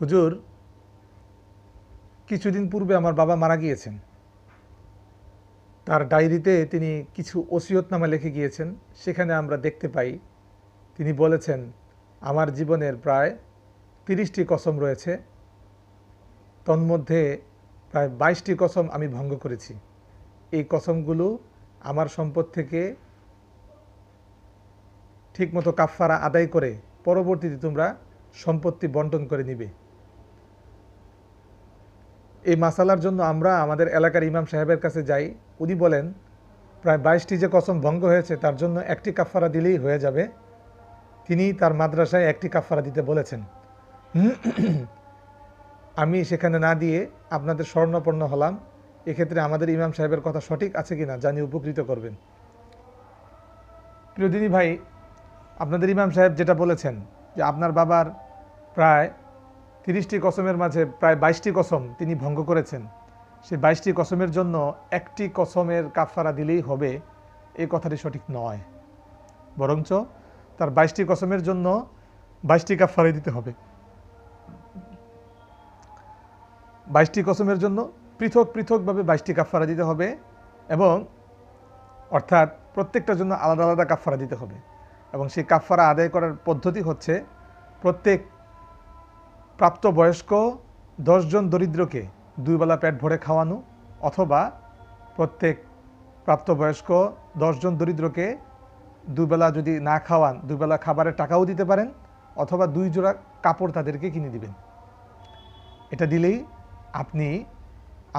হুজুর, কিছুদিন পূর্বে আমার বাবা মারা গিয়েছেন। তার ডায়েরিতে তিনি কিছু ওসিয়তনামা লিখে গিয়েছেন, সেখানে আমরা দেখতে পাই, তিনি বলেছেন, আমার জীবনের প্রায় তিরিশটি কসম রয়েছে, তন্মধ্যে প্রায় বাইশটি কসম আমি ভঙ্গ করেছি। এই কসমগুলো আমার সম্পদ থেকে ঠিকমতো কাফফারা আদায় করে পরবর্তীতে তোমরা সম্পত্তি বন্টন করে নিবে। এই মাসালার জন্য আমরা আমাদের এলাকার ইমাম সাহেবের কাছে যাই। উনি বলেন, প্রায় বাইশটি যে কসম ভঙ্গ হয়েছে, তার জন্য একটি কাফারা দিলেই হয়ে যাবে। তিনি তার মাদ্রাসায় একটি কাফারা দিতে বলেছেন। আমি সেখানে না দিয়ে আপনাদের স্বর্ণপন্ন হলাম। এক্ষেত্রে আমাদের ইমাম সাহেবের কথা সঠিক আছে কিনা জানি উপকৃত করবেন। প্রিয়দিনী ভাই, আপনাদের ইমাম সাহেব যেটা বলেছেন, যে আপনার বাবার প্রায় তিরিশটি কসমের মাঝে প্রায় বাইশটি কসম তিনি ভঙ্গ করেছেন। সেই বাইশটি কসমের জন্য একটি কসমের কাফারা দিলেই হবে এই কথাটি সঠিক নয়। বরঞ্চ তার বাইশটি কসমের জন্য বাইশটি কাফারাই দিতে হবে। বাইশটি কসমের জন্য পৃথক পৃথকভাবে বাইশটি কাফারা দিতে হবে এবং অর্থাৎ প্রত্যেকটার জন্য আলাদা আলাদা কাফারা দিতে হবে। এবং সেই কাফারা আদায় করার পদ্ধতি হচ্ছে প্রত্যেক প্রাপ্তবয়স্ক দশজন দরিদ্রকে দুইবেলা পেট ভরে খাওয়ানো অথবা প্রত্যেক প্রাপ্তবয়স্ক দশজন দরিদ্রকে দুবেলা যদি না খাওয়ান দুবেলা খাবারের টাকাও দিতে পারেন অথবা দুই জোড়া কাপড় তাদেরকে কিনে দিবেন। এটা দিলেই আপনি,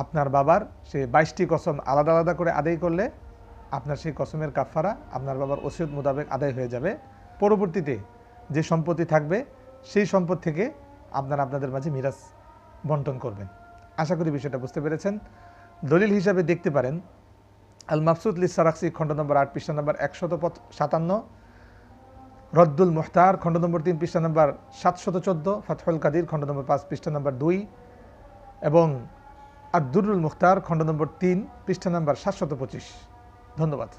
আপনার বাবার সে বাইশটি কসম আলাদা আলাদা করে আদায় করলে আপনার সেই কসমের কাফারা আপনার বাবার ওসিয়ত মোতাবেক আদায় হয়ে যাবে। পরবর্তীতে যে সম্পত্তি থাকবে, সেই সম্পদ থেকে আপনারা আপনাদের মাঝে মিরাজ বন্টন করবেন। আশা করি বিষয়টা বুঝতে পেরেছেন। দলিল হিসাবে দেখতে পারেন আল মাফসুদ লি সারাক্সি খণ্ড নম্বর আট, পৃষ্ঠা নম্বর একশত সাতান্ন, রদ্দুল মুখতার, খণ্ড নম্বর তিন, পৃষ্ঠা নম্বর সাতশত চোদ্দ, ফাতহুল কাদির, খণ্ড নম্বর পাঁচ, পৃষ্ঠা নম্বর দুই এবং আব্দুরুল মুখতার, খণ্ড নম্বর তিন, পৃষ্ঠা নম্বর সাতশত পঁচিশ। ধন্যবাদ।